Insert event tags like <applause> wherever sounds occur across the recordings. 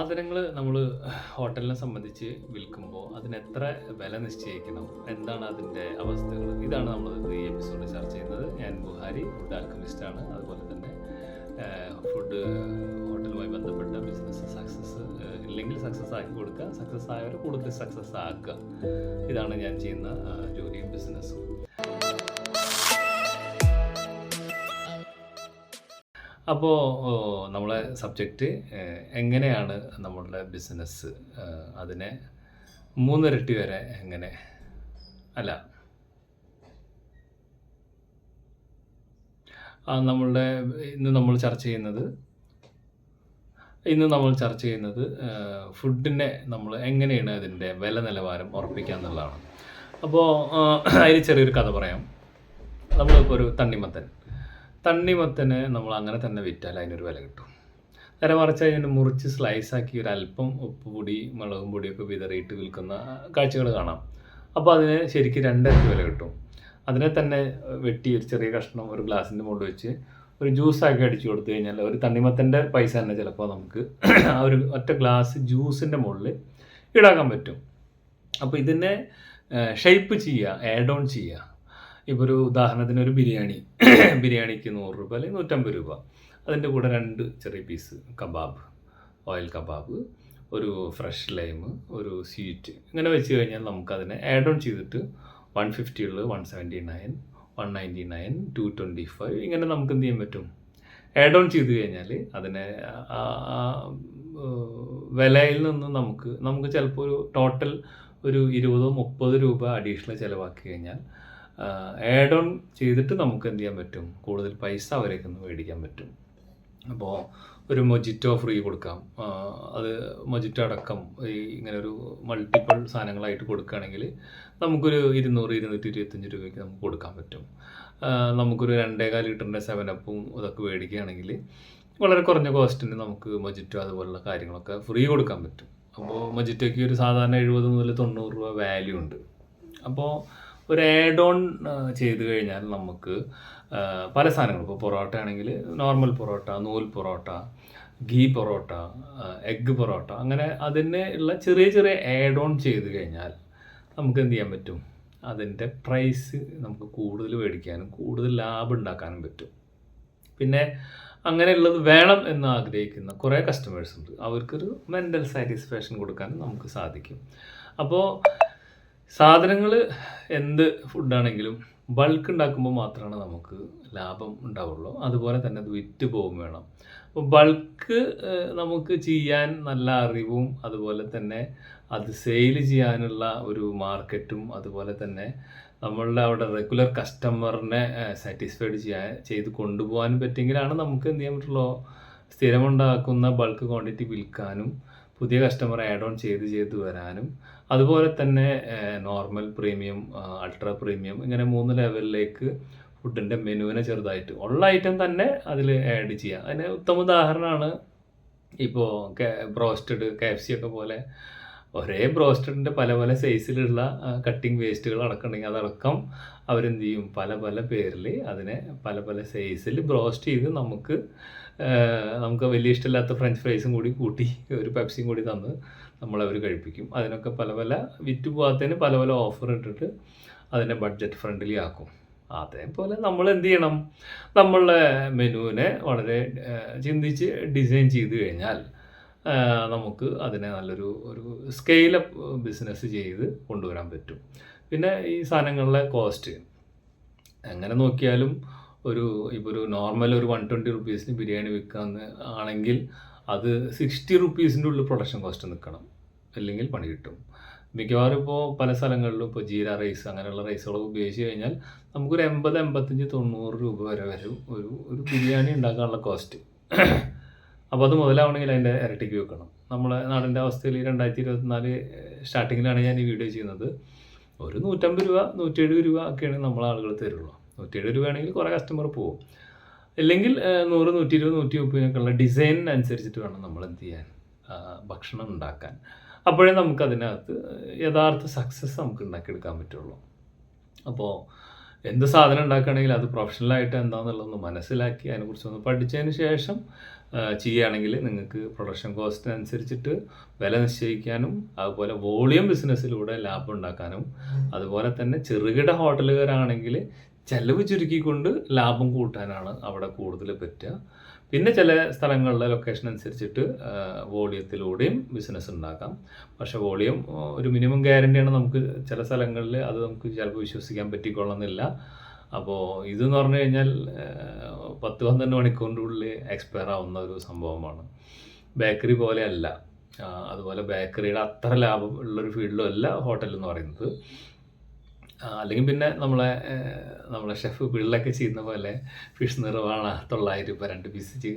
സാധനങ്ങൾ നമ്മൾ ഹോട്ടലിനെ സംബന്ധിച്ച് വിൽക്കുമ്പോൾ അതിന് എത്ര വില നിശ്ചയിക്കണം? എന്താണ് അതിന്റെ അവസ്ഥകൾ ഇതാണ് നമ്മൾ ഈ എപ്പിസോഡിൽ ചർച്ച ചെയ്യുന്നത്. ഞാൻ ബുഹാരി ഫുഡ് ആൽക്കമിസ്റ്റാണ് അതുപോലെ തന്നെ ഫുഡ് ഹോട്ടലുമായി ബന്ധപ്പെട്ട ബിസിനസ് സക്സസ് ഇല്ലെങ്കിൽ സക്സസ് ആക്കി കൊടുക്കുക. സക്സസ് ആയവരെ കൂടുതൽ സക്സസ് ആക്കുക. ഇതാണ് ഞാൻ ചെയ്യുന്ന ജോലിയും ബിസിനസ്സും. അപ്പോൾ നമ്മളെ സബ്ജക്റ്റ് എങ്ങനെയാണ് നമ്മളുടെ ബിസിനസ് അതിനെ മൂന്നിരട്ടി വരെ എങ്ങനെ അല്ല നമ്മളുടെ ഇന്ന് നമ്മൾ ചർച്ച ചെയ്യുന്നത് ഇന്ന് നമ്മൾ ചർച്ച ചെയ്യുന്നത് ഫുഡിനെ നമ്മൾ എങ്ങനെയാണ് അതിന്റെ വില നിലവാരം ഉറപ്പിക്കുക എന്നുള്ളതാണ്. അപ്പോൾ <clears throat> അതിന് ചെറിയൊരു കഥ പറയാം. നമ്മളിപ്പോൾ ഒരു തണ്ണിമത്തൻ. തണ്ണിമത്തന് നമ്മൾ അങ്ങനെ തന്നെ വിറ്റാൽ അതിനൊരു വില കിട്ടും. നേരെ മറിച്ച് അതിന് മുറിച്ച് സ്ലൈസ് ആക്കി ഒരു അല്പം ഉപ്പ് പൊടി മുളകും പൊടിയൊക്കെ വിതറിയിട്ട് വിൽക്കുന്ന കാഴ്ചകൾ കാണാം. അപ്പോൾ അതിന് ശരിക്കും രണ്ടിരട്ടി വില കിട്ടും. അതിനെ തന്നെ വെട്ടി ഒരു ചെറിയ കഷ്ണം ഒരു ഗ്ലാസിന്റെ മുകളിൽ വെച്ച് ഒരു ജ്യൂസാക്കി അടിച്ചു കൊടുത്തു കഴിഞ്ഞാൽ ഒരു തണ്ണിമത്തന്റെ പൈസ തന്നെ ചിലപ്പോൾ നമുക്ക് ആ ഒരു ഒറ്റ ഗ്ലാസ് ജ്യൂസിന്റെ മുകളിൽ ഈടാക്കാൻ പറ്റും. അപ്പോൾ ഇതിനെ ഷേപ്പ് ചെയ്യുക ആഡ് ഓൺ ചെയ്യുക. ഇപ്പോൾ ഒരു ഉദാഹരണത്തിന് ഒരു ബിരിയാണി ബിരിയാണിക്ക് നൂറ് രൂപ അല്ലെങ്കിൽ നൂറ്റമ്പത് രൂപ. അതിന്റെ കൂടെ രണ്ട് ചെറിയ പീസ് കബാബ് ഓയിൽ കബാബ് ഒരു ഫ്രഷ് ലൈം ഒരു സ്വീറ്റ് ഇങ്ങനെ വെച്ച് കഴിഞ്ഞാൽ നമുക്കതിനെ ആഡ് ഓൺ ചെയ്തിട്ട് വൺ ഫിഫ്റ്റി ഉള്ളത് one seventy nine one ninety nine two twenty five ഇങ്ങനെ നമുക്ക് എന്ത് ചെയ്യാൻ പറ്റും? ആഡ് ഓൺ ചെയ്ത് കഴിഞ്ഞാൽ അതിനെ വിലയിൽ നിന്ന് നമുക്ക് നമുക്ക് ചിലപ്പോൾ ഒരു ടോട്ടൽ ഒരു ഇരുപതോ മുപ്പത് രൂപ അഡീഷണൽ ചിലവാക്കി കഴിഞ്ഞാൽ ആഡ് ഓൺ ചെയ്തിട്ട് നമുക്ക് എന്ത് ചെയ്യാൻ പറ്റും? കൂടുതൽ പൈസ അവരേക്ക് മേടിക്കാൻ പറ്റും. അപ്പോൾ ഒരു മൊജിറ്റോ ഫ്രീ കൊടുക്കാം. അത് മൊജിറ്റോ അടക്കം ഈ ഇങ്ങനെ ഒരു മൾട്ടിപ്പിൾ സാധനങ്ങളായിട്ട് കൊടുക്കുകയാണെങ്കിൽ നമുക്കൊരു ഇരുന്നൂറ് ഇരുന്നൂറ്റി ഇരുപത്തഞ്ച് രൂപയ്ക്ക് നമുക്ക് കൊടുക്കാൻ പറ്റും. നമുക്കൊരു രണ്ടേകാൽ ലിറ്ററിന്റെ സെവനപ്പും ഇതൊക്കെ മേടിക്കുകയാണെങ്കിൽ വളരെ കുറഞ്ഞ കോസ്റ്റിന് നമുക്ക് മൊജിറ്റോ അതുപോലുള്ള കാര്യങ്ങളൊക്കെ ഫ്രീ കൊടുക്കാൻ പറ്റും. അപ്പോൾ മൊജിറ്റോയ്ക്ക് ഒരു സാധാരണ എഴുപത് മുതൽ തൊണ്ണൂറ് രൂപ വാല്യൂ ഉണ്ട്. അപ്പോൾ ഒരു ആഡ് ഓൺ ചെയ്ത് കഴിഞ്ഞാൽ നമുക്ക് പല സാധനങ്ങളും. ഇപ്പോൾ പൊറോട്ട ആണെങ്കിൽ നോർമൽ പൊറോട്ട നൂൽ പൊറോട്ട ഗീ പൊറോട്ട എഗ്ഗ് പൊറോട്ട അങ്ങനെ അതിനെ ഉള്ള ചെറിയ ചെറിയ ആഡ് ഓൺ ചെയ്ത് കഴിഞ്ഞാൽ നമുക്ക് എന്ത് ചെയ്യാൻ പറ്റും? അതിന്റെ പ്രൈസ് നമുക്ക് കൂടുതൽ മേടിക്കാനും കൂടുതൽ ലാഭം ഉണ്ടാക്കാനും പറ്റും. പിന്നെ അങ്ങനെയുള്ളത് വേണം എന്ന് ആഗ്രഹിക്കുന്ന കുറേ കസ്റ്റമേഴ്സ് ഉണ്ട്. അവർക്കൊരു മെന്റൽ സാറ്റിസ്ഫാക്ഷൻ കൊടുക്കാനും നമുക്ക് സാധിക്കും. അപ്പോൾ സാധനങ്ങൾ എന്ത് ഫുഡാണെങ്കിലും ബൾക്ക് ഉണ്ടാക്കുമ്പോൾ മാത്രമാണ് നമുക്ക് ലാഭം ഉണ്ടാവുള്ളൂ. അതുപോലെ തന്നെ അത് വിറ്റ് പോകും വേണം. അപ്പോൾ ബൾക്ക് നമുക്ക് ചെയ്യാൻ നല്ല അറിവും അതുപോലെ തന്നെ അത് സെയിൽ ചെയ്യാനുള്ള ഒരു മാർക്കറ്റും അതുപോലെ തന്നെ നമ്മളുടെ അവിടെ റെഗുലർ കസ്റ്റമറിനെ സാറ്റിസ്ഫൈഡ് ചെയ്യാൻ ചെയ്ത് കൊണ്ടുപോകാനും പറ്റിയെങ്കിലാണ് നമുക്ക് എന്ത് ചെയ്യാൻ പറ്റുള്ളൂ? സ്ഥിരമുണ്ടാക്കുന്ന ബൾക്ക് ക്വാണ്ടിറ്റി വിൽക്കാനും പുതിയ കസ്റ്റമർ ആഡ് ഓൺ ചെയ്ത് ചെയ്ത് വരാനും. അതുപോലെ തന്നെ നോർമൽ പ്രീമിയം അൾട്രാ പ്രീമിയം ഇങ്ങനെ മൂന്ന് ലെവലിലേക്ക് ഫുഡിന്റെ മെനുവിനെ ചെറുതായിട്ട് ഉള്ള ഐറ്റം തന്നെ അതിൽ ആഡ് ചെയ്യുക അതിന് ഉത്തമ ഉദാഹരണമാണ് ഇപ്പോൾ ബ്രോസ്റ്റഡ് കെ ഒക്കെ പോലെ ഒരേ ബ്രോസ്റ്റഡിന്റെ പല പല സൈസിലുള്ള കട്ടിങ് വേസ്റ്റുകൾ അടക്കണമെങ്കിൽ അതടക്കം അവരെന്ത് ചെയ്യും? പല പല പേരിൽ അതിനെ പല പല സൈസിൽ ബ്രോസ്റ്റ് ചെയ്ത് നമുക്ക് നമുക്ക് വലിയ ഇഷ്ടമില്ലാത്ത ഫ്രഞ്ച് ഫ്രൈസും കൂടി കൂട്ടി ഒരു പെപ്സിയും കൂടി തന്ന് നമ്മളവർ കഴിപ്പിക്കും. അതിനൊക്കെ പല പല വിറ്റ് പോകാത്തതിന് പല പല ഓഫർ ഇട്ടിട്ട് അതിനെ ബഡ്ജറ്റ് ഫ്രണ്ട്ലി ആക്കും. അതേപോലെ നമ്മൾ എന്ത് ചെയ്യണം? നമ്മളുടെ മെനുവിനെ വളരെ ചിന്തിച്ച് ഡിസൈൻ ചെയ്ത് കഴിഞ്ഞാൽ നമുക്ക് അതിനെ നല്ലൊരു ഒരു സ്കെയിലപ്പ് ബിസിനസ് ചെയ്ത് കൊണ്ടുവരാൻ പറ്റും. പിന്നെ ഈ സാധനങ്ങളുടെ കോസ്റ്റ് എങ്ങനെ നോക്കിയാലും ഒരു ഇപ്പോൾ ഒരു നോർമൽ ഒരു വൺ ട്വന്റി റുപ്പീസിന് ബിരിയാണി വിൽക്കാന്ന് ആണെങ്കിൽ അത് സിക്സ്റ്റി റുപ്പീസിന്റെ ഉള്ളിൽ പ്രൊഡക്ഷൻ കോസ്റ്റ് നിൽക്കണം അല്ലെങ്കിൽ പണി കിട്ടും. മിക്കവാറും ഇപ്പോൾ പല സ്ഥലങ്ങളിലും ഇപ്പോൾ ജീര റൈസ് അങ്ങനെയുള്ള റൈസുകളൊക്കെ ഉപയോഗിച്ച് കഴിഞ്ഞാൽ നമുക്കൊരു എൺപത് എൺപത്തഞ്ച് തൊണ്ണൂറ് രൂപ വരെ വരും ഒരു ഒരു ബിരിയാണി ഉണ്ടാക്കാനുള്ള കോസ്റ്റ് അപ്പോൾ അത് മുതലാവണമെങ്കിൽ അതിന്റെ ഇരട്ടിക്ക് വെക്കണം. നമ്മളെ നാടിന്റെ അവസ്ഥയിൽ രണ്ടായിരത്തി ഇരുപത്തിനാല് സ്റ്റാർട്ടിങ്ങിലാണ് ഞാൻ ഈ വീഡിയോ ചെയ്യുന്നത്. ഒരു നൂറ്റമ്പത് രൂപ നൂറ്റി എഴുപത് രൂപ ഒക്കെയാണ് നമ്മളെ ആളുകൾ തരുള്ളൂ. നൂറ്റി രൂപയാണെങ്കിൽ കുറേ കസ്റ്റമർ പോകും അല്ലെങ്കിൽ നൂറ് നൂറ്റി ഇരുപത് നൂറ്റി മുപ്പതിനൊക്കെയുള്ള ഡിസൈനിനനുസരിച്ചിട്ട് വേണം നമ്മൾ എന്ത് ചെയ്യാൻ ഭക്ഷണം ഉണ്ടാക്കാൻ. അപ്പോഴേ നമുക്ക് അതിനകത്ത് യഥാർത്ഥ സക്സസ് നമുക്ക് ഉണ്ടാക്കിയെടുക്കാൻ പറ്റുള്ളൂ. അപ്പോൾ എന്ത് സാധനം ഉണ്ടാക്കുകയാണെങ്കിൽ അത് പ്രൊഫഷണലായിട്ട് എന്താണെന്നുള്ളതൊന്ന് മനസ്സിലാക്കി അതിനെക്കുറിച്ച് ഒന്ന് പഠിച്ചതിന് ശേഷം ചെയ്യുകയാണെങ്കിൽ നിങ്ങൾക്ക് പ്രൊഡക്ഷൻ കോസ്റ്റ് അനുസരിച്ചിട്ട് വില നിശ്ചയിക്കാനും അതുപോലെ വോളിയം ബിസിനസ്സിലൂടെ ലാഭം ഉണ്ടാക്കാനും അതുപോലെ തന്നെ ചെറുകിട ഹോട്ടലുകാരാണെങ്കിൽ ചെലവ് ചുരുക്കിക്കൊണ്ട് ലാഭം കൂട്ടാനാണ് അവിടെ കൂടുതൽ പറ്റുക. പിന്നെ ചില സ്ഥലങ്ങളിലെ ലൊക്കേഷൻ അനുസരിച്ചിട്ട് വോളിയത്തിലൂടെയും ബിസിനസ് ഉണ്ടാക്കാം. പക്ഷെ വോളിയം ഒരു മിനിമം ഗ്യാരണ്ടിയാണ് നമുക്ക് ചില സ്ഥലങ്ങളിൽ അത് നമുക്ക് ചിലപ്പോൾ വിശ്വസിക്കാൻ പറ്റിക്കൊള്ളുന്നില്ല. അപ്പോൾ ഇതെന്ന് പറഞ്ഞു കഴിഞ്ഞാൽ പത്ത് പന്ത്രണ്ട് മണിക്കൂറിന്റെ ഉള്ളിൽ എക്സ്പയർ ആവുന്ന ഒരു സംഭവമാണ്. ബേക്കറി പോലെ അല്ല. അതുപോലെ ബേക്കറിയുടെ അത്ര ലാഭം ഉള്ളൊരു ഫീൽഡിലും അല്ല ഹോട്ടൽ എന്ന് പറയുന്നത്. അല്ലെങ്കിൽ പിന്നെ നമ്മളെ നമ്മളെ ഷെഫ് പിള്ളൊക്കെ ചെയ്യുന്ന പോലെ ഫിഷ് നിറവാണ് തൊള്ളായിരം രൂപ രണ്ട് പീസ്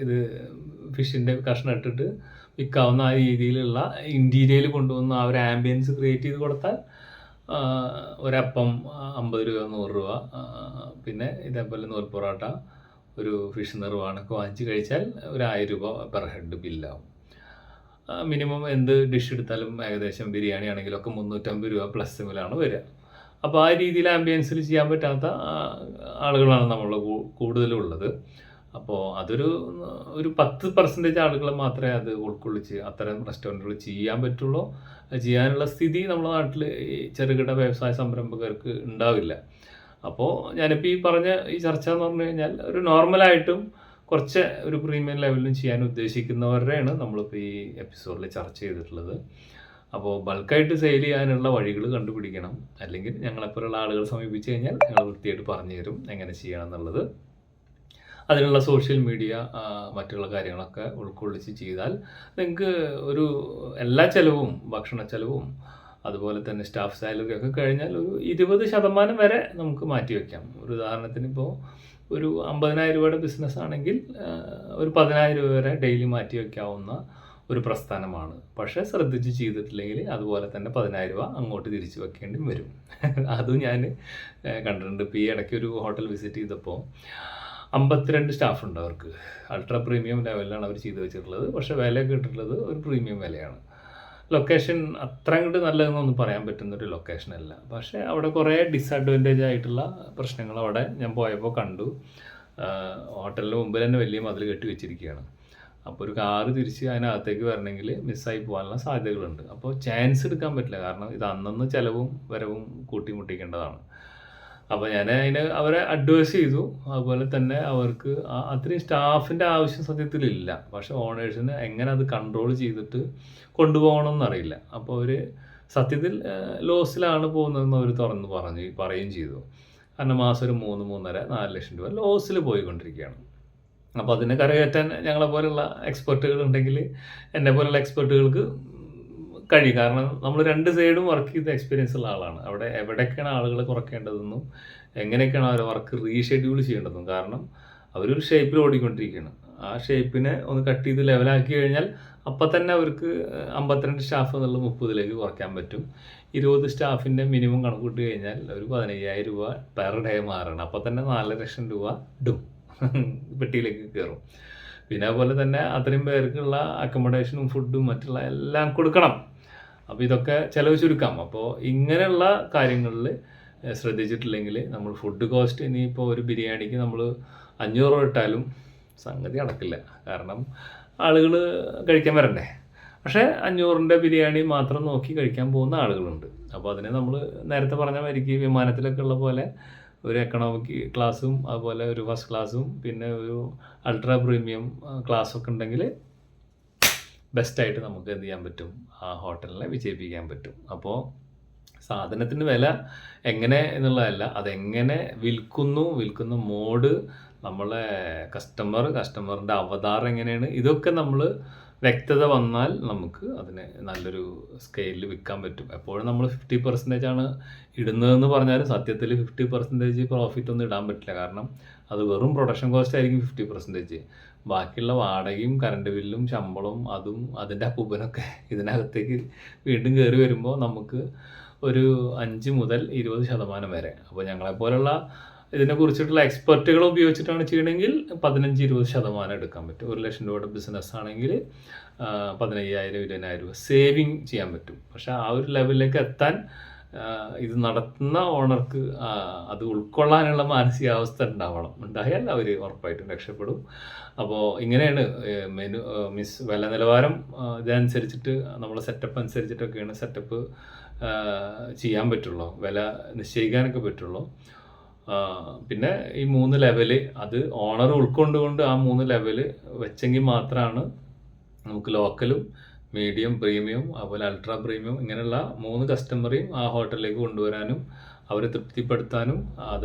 ഇത് ഫിഷിന്റെ കഷ്ണം ഇട്ടിട്ട് വിൽക്കാവുന്ന ആ രീതിയിലുള്ള ഇന്റീരിയൽ കൊണ്ടുവന്ന് ആ ഒരു ആംബിയൻസ് ക്രിയേറ്റ് ചെയ്ത് കൊടുത്താൽ ഒരപ്പം അമ്പത് രൂപ നൂറ് രൂപ പിന്നെ ഇതേപോലെ നൂറ് പൊറോട്ട ഒരു ഫിഷ് നിറവാണൊക്കെ വാങ്ങിച്ച് കഴിച്ചാൽ ഒരു ആയിരം രൂപ പെർ ഹെഡ് ബില്ലാവും മിനിമം എന്ത് ഡിഷ് എടുത്താലും ഏകദേശം ബിരിയാണി ആണെങ്കിലൊക്കെ മുന്നൂറ്റമ്പത് രൂപ പ്ലസ് സിമിലാണ് വരിക. അപ്പോൾ ആ രീതിയിൽ ആംബിയൻസിൽ ചെയ്യാൻ പറ്റാത്ത ആളുകളാണ് നമ്മൾ കൂടുതലും ഉള്ളത് അപ്പോൾ അതൊരു ഒരു പത്ത് പെർസെന്റേജ് ആളുകൾ മാത്രമേ അത് ഉൾക്കൊള്ളിച്ച് അത്തരം റെസ്റ്റോറന്റുകൾ ചെയ്യാൻ പറ്റുള്ളൂ. ചെയ്യാനുള്ള സ്ഥിതി നമ്മുടെ നാട്ടിൽ ചെറുകിട വ്യവസായ സംരംഭകർക്ക് ഉണ്ടാവില്ല. അപ്പോൾ ഞാനിപ്പോൾ ഈ പറഞ്ഞ ഈ ചർച്ച എന്ന് പറഞ്ഞു കഴിഞ്ഞാൽ ഒരു നോർമലായിട്ടും കുറച്ച് ഒരു പ്രീമിയം ലെവലിലും ചെയ്യാൻ ഉദ്ദേശിക്കുന്നവരുടെയാണ് നമ്മളിപ്പോൾ ഈ എപ്പിസോഡിൽ ചർച്ച ചെയ്തിട്ടുള്ളത്. അപ്പോൾ ബൾക്കായിട്ട് സെയിൽ ചെയ്യാനുള്ള വഴികൾ കണ്ടുപിടിക്കണം. അല്ലെങ്കിൽ ഞങ്ങളെപ്പോലുള്ള ആളുകൾ സമീപിച്ച് കഴിഞ്ഞാൽ ഞങ്ങൾ വൃത്തിയായിട്ട് പറഞ്ഞു തരും എങ്ങനെ ചെയ്യണം എന്നുള്ളത്. അതിനുള്ള സോഷ്യൽ മീഡിയ മറ്റുള്ള കാര്യങ്ങളൊക്കെ ഉൾക്കൊള്ളിച്ച് ചെയ്താൽ നിങ്ങൾക്ക് ഒരു എല്ലാ ചിലവും ഭക്ഷണ ചിലവും അതുപോലെ തന്നെ സ്റ്റാഫ് സാലറി ഒക്കെ കഴിഞ്ഞാൽ ഒരു ഇരുപത് ശതമാനം വരെ നമുക്ക് മാറ്റി വയ്ക്കാം ഒരു ഉദാഹരണത്തിന് ഇപ്പോൾ ഒരു അമ്പതിനായിരം രൂപയുടെ ബിസിനസ് ആണെങ്കിൽ ഒരു പതിനായിരം രൂപ വരെ ഡെയിലി മാറ്റി വയ്ക്കാവുന്ന ഒരു പ്രസ്ഥാനമാണ്. പക്ഷേ ശ്രദ്ധിച്ച് ചെയ്തിട്ടില്ലെങ്കിൽ അതുപോലെ തന്നെ പതിനായിരം രൂപ അങ്ങോട്ട് തിരിച്ചു വെക്കേണ്ടി വരും. അതും ഞാൻ കണ്ടിട്ടുണ്ട്. ഇപ്പോൾ ഈ ഇടയ്ക്ക് ഒരു ഹോട്ടൽ വിസിറ്റ് ചെയ്തപ്പോൾ അമ്പത്തിരണ്ട് സ്റ്റാഫ് ഉണ്ട് അവർക്ക്. അൾട്രാ പ്രീമിയം ലെവലിലാണ് അവർ ചെയ്തു വെച്ചിട്ടുള്ളത്. പക്ഷേ വിലയൊക്കെ ഇട്ടിട്ടുള്ളത് ഒരു പ്രീമിയം വിലയാണ്. ലൊക്കേഷൻ അത്ര അങ്ങോട്ട് നല്ലതെന്നൊന്നും പറയാൻ പറ്റുന്ന ഒരു ലൊക്കേഷൻ അല്ല. പക്ഷേ അവിടെ കുറേ ഡിസഡ്വാന്റേജ് ആയിട്ടുള്ള പ്രശ്നങ്ങൾ അവിടെ ഞാൻ പോയപ്പോൾ കണ്ടു. ഹോട്ടലിന് മുമ്പിൽ തന്നെ വലിയ മതിൽ കെട്ടി വെച്ചിരിക്കുകയാണ്. അപ്പോൾ ഒരു കാറ് തിരിച്ച് അതിനകത്തേക്ക് വരണമെങ്കിൽ മിസ്സായി പോകാനുള്ള സാധ്യതകളുണ്ട്. അപ്പോൾ ചാൻസ് എടുക്കാൻ പറ്റില്ല. കാരണം ഇത് അന്നന്ന് ചിലവും വരവും കൂട്ടിമുട്ടിക്കേണ്ടതാണ്. അപ്പോൾ ഞാൻ അതിന് അവരെ അഡ്വൈസ് ചെയ്തു. അതുപോലെ തന്നെ അവർക്ക് അത്രയും സ്റ്റാഫിന്റെ ആവശ്യം സത്യത്തിലില്ല. പക്ഷേ ഓണേഴ്സിന് എങ്ങനെ അത് കൺട്രോൾ ചെയ്തിട്ട് കൊണ്ടുപോകണമെന്നറിയില്ല. അപ്പോൾ അവർ സത്യത്തിൽ ലോസിലാണ് പോകുന്നതെന്ന് അവർ തുറന്ന് പറഞ്ഞു പറയുകയും ചെയ്തു. കാരണം മാസം ഒരു മൂന്ന് മൂന്നര നാല് ലക്ഷം രൂപ ലോസിൽ പോയിക്കൊണ്ടിരിക്കുകയാണ്. അപ്പോൾ അതിനെ കരകയറ്റാൻ ഞങ്ങളെ പോലുള്ള എക്സ്പെർട്ടുകൾ ഉണ്ടെങ്കിൽ എന്നെ പോലുള്ള എക്സ്പെർട്ടുകൾക്ക് കഴിയും. കാരണം നമ്മൾ രണ്ട് സൈഡും വർക്ക് ചെയ്ത എക്സ്പീരിയൻസ് ഉള്ള ആളാണ്. അവിടെ എവിടെയൊക്കെയാണ് ആളുകളെ കുറയ്ക്കേണ്ടതെന്നും എങ്ങനെയൊക്കെയാണ് അവരെ വർക്ക് റീഷെഡ്യൂൾ ചെയ്യേണ്ടതെന്നും. കാരണം അവരൊരു ഷേപ്പിൽ ഓടിക്കൊണ്ടിരിക്കുകയാണ്. ആ ഷേപ്പിനെ ഒന്ന് കട്ട് ചെയ്ത് ലെവലാക്കി കഴിഞ്ഞാൽ അപ്പം തന്നെ അവർക്ക് അമ്പത്തിരണ്ട് സ്റ്റാഫ് എന്നുള്ള മുപ്പതിലേക്ക് കുറയ്ക്കാൻ പറ്റും. ഇരുപത് സ്റ്റാഫിന്റെ മിനിമം കണക്കൂട്ടി കഴിഞ്ഞാൽ ഒരു പതിനയ്യായിരം രൂപ പെർ ഡേ മാറണം. അപ്പം തന്നെ നാല് ലക്ഷം രൂപ ഇടും. പെട്ടിയിലേക്ക് കയറും. പിന്നെ അതുപോലെ തന്നെ അത്രയും പേർക്കുള്ള അക്കോമഡേഷനും ഫുഡും മറ്റുള്ള എല്ലാം കൊടുക്കണം. അപ്പോൾ ഇതൊക്കെ ചിലവ് ചുരുക്കാം. അപ്പോൾ ഇങ്ങനെയുള്ള കാര്യങ്ങളിൽ ശ്രദ്ധിച്ചിട്ടില്ലെങ്കിൽ നമ്മൾ ഫുഡ് കോസ്റ്റ് ഇനിയിപ്പോൾ ഒരു ബിരിയാണിക്ക് നമ്മൾ അഞ്ഞൂറ് രൂപ ഇട്ടാലും സംഗതി നടക്കില്ല. കാരണം ആളുകൾ കഴിക്കാൻ വരണ്ടേ. പക്ഷേ അഞ്ഞൂറിന്റെ ബിരിയാണി മാത്രം നോക്കി കഴിക്കാൻ പോകുന്ന ആളുകളുണ്ട്. അപ്പോൾ അതിനെ നമ്മൾ നേരത്തെ പറഞ്ഞ മാതിരിക്ക് വിമാനത്തിലൊക്കെ ഉള്ള പോലെ ഒരു എക്കണോമിക് ക്ലാസ്സും അതുപോലെ ഒരു ഫസ്റ്റ് ക്ലാസ്സും പിന്നെ ഒരു അൾട്രാ പ്രീമിയം ക്ലാസ്സൊക്കെ ഉണ്ടെങ്കിൽ ബെസ്റ്റായിട്ട് നമുക്ക് എന്ത് ചെയ്യാൻ പറ്റും? ആ ഹോട്ടലിനെ വിജയിപ്പിക്കാൻ പറ്റും. അപ്പോൾ സാധനത്തിന്റെ വില എങ്ങനെ എന്നുള്ളതല്ല അതെങ്ങനെ വിൽക്കുന്നു വിൽക്കുന്ന മോഡ് നമ്മളെ കസ്റ്റമർ കസ്റ്റമറിന്റെ അവതാരം എങ്ങനെയാണ് ഇതൊക്കെ നമ്മൾ വ്യക്തത വന്നാൽ നമുക്ക് അതിനെ നല്ലൊരു സ്കെയിലിൽ വിൽക്കാൻ പറ്റും. എപ്പോഴും നമ്മൾ ഫിഫ്റ്റി പെർസെന്റേജ് ആണ് ഇടുന്നതെന്ന് പറഞ്ഞാലും സത്യത്തിൽ ഫിഫ്റ്റി പെർസെന്റേജ് പ്രോഫിറ്റ് ഒന്നും ഇടാൻ പറ്റില്ല. കാരണം അത് വെറും പ്രൊഡക്ഷൻ കോസ്റ്റ് ആയിരിക്കും ഫിഫ്റ്റി പെർസെന്റേജ് ബാക്കിയുള്ള വാടകയും കറണ്ട് ബില്ലും ശമ്പളവും അതും അതിന്റെ അപ്പൂപ്പനൊക്കെ ഇതിനകത്തേക്ക് വീണ്ടും കയറി വരുമ്പോൾ നമുക്ക് ഒരു അഞ്ച് മുതൽ ഇരുപത് ശതമാനം വരെ. അപ്പോൾ ഞങ്ങളെപ്പോലുള്ള ഇതിനെക്കുറിച്ചിട്ടുള്ള എക്സ്പെർട്ടുകൾ ഉപയോഗിച്ചിട്ടാണ് ചെയ്യണമെങ്കിൽ പതിനഞ്ച് ഇരുപത് ശതമാനം എടുക്കാൻ പറ്റും ഒരു ലക്ഷം രൂപയുടെ ബിസിനസ് ആണെങ്കിൽ പതിനയ്യായിരം ഇരുപതിനായിരം രൂപ സേവിങ് ചെയ്യാൻ പറ്റും പക്ഷേ ആ ഒരു ലെവലിലേക്ക് എത്താൻ ഇത് നടത്തുന്ന ഓണർക്ക് അത് ഉൾക്കൊള്ളാനുള്ള മാനസികാവസ്ഥ ഉണ്ടാവണം. ഉണ്ടായാൽ അവർ ഉറപ്പായിട്ടും രക്ഷപ്പെടും. അപ്പോൾ ഇങ്ങനെയാണ് മെനു മിസ് വില നിലവാരം ഇതനുസരിച്ചിട്ട് നമ്മളെ സെറ്റപ്പ് അനുസരിച്ചിട്ടൊക്കെയാണ് സെറ്റപ്പ് ചെയ്യാൻ പറ്റുള്ളൂ. വില നിശ്ചയിക്കാനൊക്കെ പറ്റുള്ളൂ. പിന്നെ ഈ മൂന്ന് ലെവൽ അത് ഓണർ ഉൾക്കൊണ്ടുകൊണ്ട് ആ മൂന്ന് ലെവൽ വെച്ചെങ്കിൽ മാത്രമാണ് നമുക്ക് ലോക്കലും, മീഡിയം, പ്രീമിയം അതുപോലെ അൾട്രാ പ്രീമിയം ഇങ്ങനെയുള്ള മൂന്ന് കസ്റ്റമറെയും ആ ഹോട്ടലിലേക്ക് കൊണ്ടുവരാനും അവരെ തൃപ്തിപ്പെടുത്താനും അത്